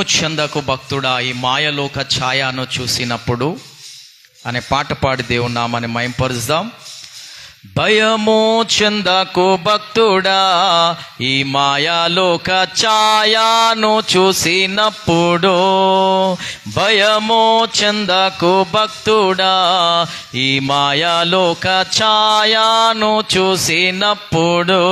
చందకు భక్తుడా ఈ మాయలోక ఛాయను చూసినప్పుడు అనే పాట పాడి దేవుని నామాన్ని భయము చందకు భక్తుడా ఈ మాయాలోక ఛాయాను చూసినప్పుడు. భయము చందకు భక్తుడా ఈ మాయాలోక ఛాయాను చూసినప్పుడు.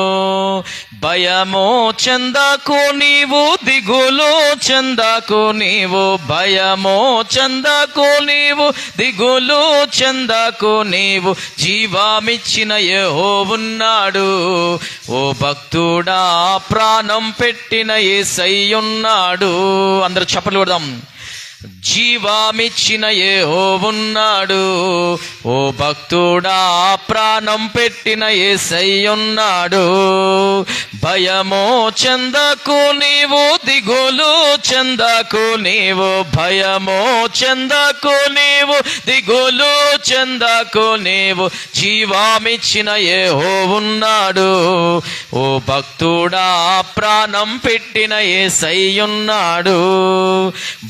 భయము చందకు నీవు దిగులు చందకు నీవు భయము చందకు నీవు దిగులు చందకు నీవు జీవామిచ్చి యెహో ఉన్నాడు. ఓ భక్తుడా ప్రాణం పెట్టిన ఏసయ్యున్నాడు అందరు చెప్పలు కొడదాం. జీవామిచ్చిన ఏహో ఉన్నాడు. ఓ భక్తుడా ప్రాణం పెట్టిన ఏసయ్యున్నాడు భయమో చందకు నీవు దిగులు చందకు నీవు భయమో చందకు నీవు దిగులు చందకు నీవు జీవామిచ్చిన ఏహో ఉన్నాడు ఓ భక్తుడా ప్రాణం పెట్టిన ఏసయ్యున్నాడు.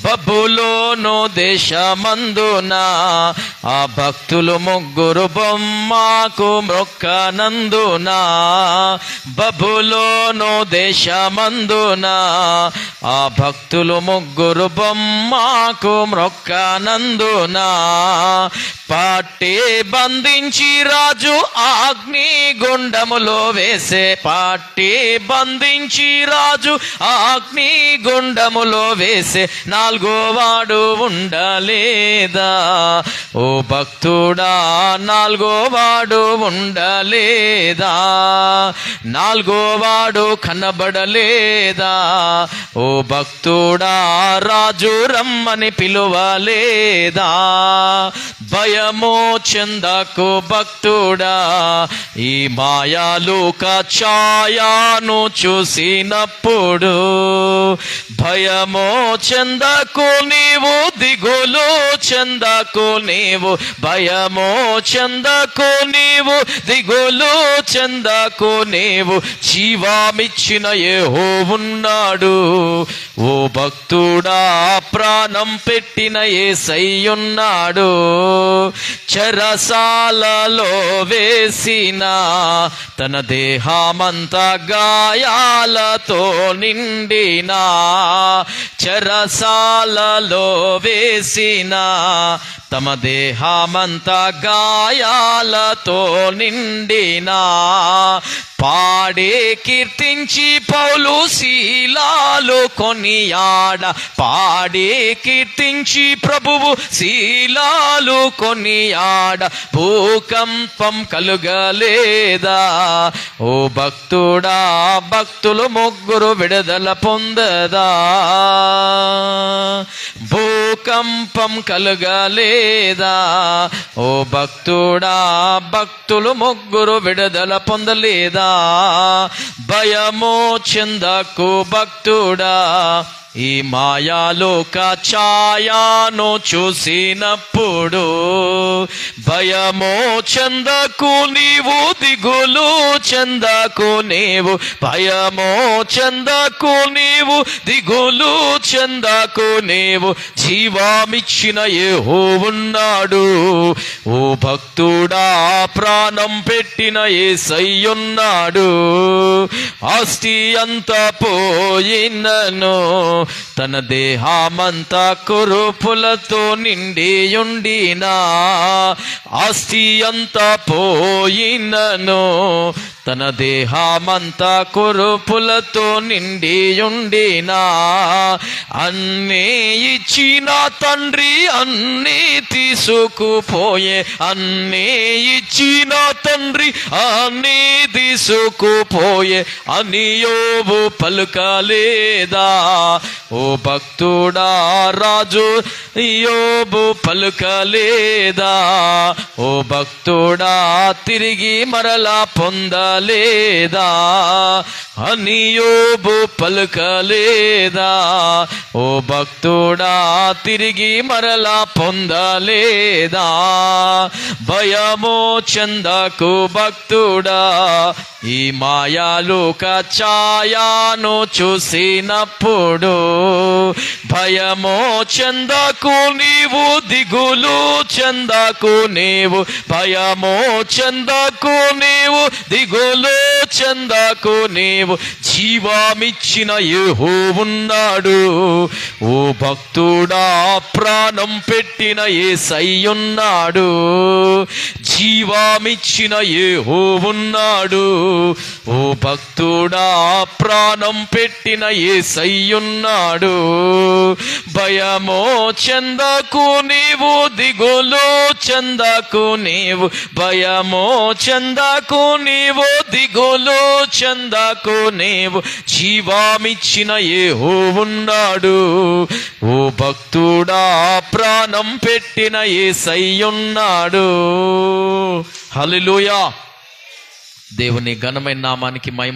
బబులోను దేశమందున ఆ భక్తులు ముగ్గురు బొమ్మకు బబు బబులోను దేశమందున ఆ భక్తులు ముగ్గురు బొమ్మకు మ్రొక్కనందున పాటే బంధించి రాజు అగ్ని గుండములో వేసే పాటే బంధించి రాజు అగ్ని గుండములో వేసే నాలుగో వాడు ఉండలేదా? ఓ భక్తుడా నాలుగో వాడు ఉండలేదా? నాలుగో వాడు కనబడలేదా? ఓ భక్తుడా రాజు రమ్మని పిలువలేదా? భయమో చెందకు భక్తుడా ఈ మాయాలు ఛాయాను చూసినప్పుడు భయమో చెందకు నీవు దిగులు చెందకు నీవు. భయమో చెందకు నీవు దిగులు చెందకు నీవు. జీవామిచ్చిన ఏహో ఉన్నాడు. ఓ భక్తుడా ప్రాణం పెట్టిన ఏసయ్యున్నాడు. చెరసాలలో వేసిన తన దేహమంతా గాయాలతో నిండినా చెరసాలలో వేసిన తమ దేహమంత గాయాలతో నిండిన పాడే కీర్తించి పౌలు పాలు కొనియాడ పాడే కీర్తించి ప్రభువు శీలాలు కొనియాడ. భూకంపం కలుగలేదా? ఓ భక్తుడా భక్తులు ముగ్గురు విడుదల పొందదా? భూకంపం కలుగలేదా? ఓ భక్తుడా భక్తులు ముగ్గురు విడుదల పొందలేదా? భయమో చెందకు భక్తుడు കൂടാ ఈ మాయాలోక ఛాయాను చూసినప్పుడు భయమో చందకు నీవు దిగులు చందకు నీవు భయమో చందకు నీవు దిగులు చందకు నీవు జీవామిచ్చిన ఏహో ఉన్నాడు. ఓ భక్తుడా ప్రాణం పెట్టిన సయ్యున్నాడు ఆస్తి అంతా పోయినను. తన దేహమంతా కురుపులతో నిండియుండినా ఆస్తి అంతా పోయినను తన దేహమంతా కురుపులతో నిండియుండినా అన్నీ ఇచ్చిన తండ్రి అన్నీ తీసుకుపోయే అన్నీ ఇచ్చిన తండ్రి అన్నీ తీసుకుపోయే అని యోబు పలుకలేదా? ఓ భక్తుడా రాజు యోబు పలుకలేదా? ఓ భక్తుడా తిరిగి మరలా లేదా అని యోబు పలుకలేదా? ఓ భక్తుడా తిరిగి మరలా పొందలేదా? భయమో చందకు భక్తుడా ఈ మాయాలోక ఛాయాను చూసినప్పుడు భయమో చందకు నీవు దిగులు చందకు నీవు భయమో చందకు నీవు దిగు దిగులు చెందాకు నీవు జీవామిచ్చిన ఏహో ఉన్నాడు ఓ భక్తుడా ప్రాణం పెట్టిన ఏ సయ్యున్నాడు జీవామిచ్చిన ఏహో ఉన్నాడు ఓ భక్తుడా ప్రాణం పెట్టిన ఏ సయ్యున్నాడు భయమో చందకు నీవు దిగులో చందకు నీవు భయమో చందకు నీవు దిగులు చందకు నీవు జీవామిచ్చిన ఏహో ఉన్నాడు. ఓ భక్తుడా ప్రాణం పెట్టిన ఏ సయ్యున్నాడు హల్లెలూయా. దేవుని ఘనమైన నామానికి మహిమ